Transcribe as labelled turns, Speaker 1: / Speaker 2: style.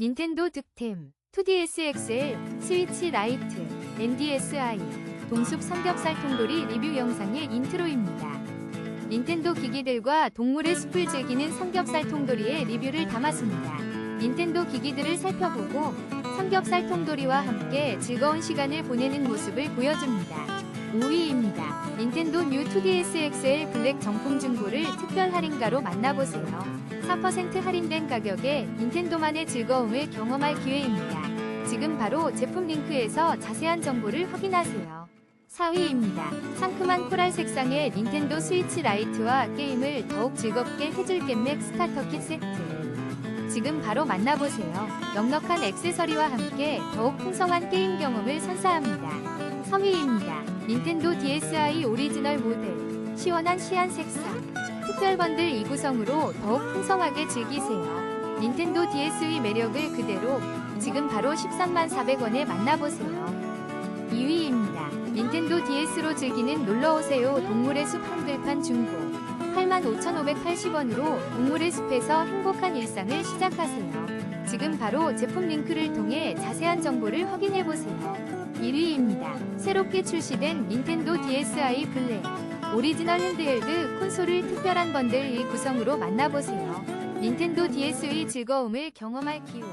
Speaker 1: 닌텐도 득템 2DS XL, 스위치 라이트, NDSi, 동숲 삼겹살 통돌이 리뷰 영상의 인트로입니다. 닌텐도 기기들과 동물의 숲을 즐기는 삼겹살 통돌이의 리뷰를 담았습니다. 닌텐도 기기들을 살펴보고 삼겹살 통돌이와 함께 즐거운 시간을 보내는 모습을 보여줍니다. 5위입니다. 닌텐도 뉴 2DS XL 블랙 정품 중고를 특별 할인가로 만나보세요. 4% 할인된 가격에 닌텐도만의 즐거움을 경험할 기회입니다. 지금 바로 제품 링크에서 자세한 정보를 확인하세요. 4위입니다. 상큼한 코랄 색상의 닌텐도 스위치 라이트와 게임을 더욱 즐겁게 해줄 겜맥 스타터 킷 세트. 지금 바로 만나보세요. 넉넉한 액세서리와 함께 더욱 풍성한 게임 경험을 선사합니다. 3위입니다. 닌텐도 DSi 오리지널 모델. 시원한 시안 색상. 특별 번들 2구성으로 더욱 풍성하게 즐기세요. 닌텐도 DS의 매력을 그대로 지금 바로 13만 400원에 만나보세요. 2위입니다. 닌텐도 DS로 즐기는 놀러오세요 동물의 숲 한글판 중고 85,580원으로 동물의 숲에서 행복한 일상을 시작하세요. 지금 바로 제품 링크를 통해 자세한 정보를 확인해보세요. 1위입니다. 새롭게 출시된 닌텐도 DSi 블랙 오리지널 핸드헬드 콘솔을 특별한 번들 1구성으로 만나보세요. 닌텐도 DS의 즐거움을 경험할 기호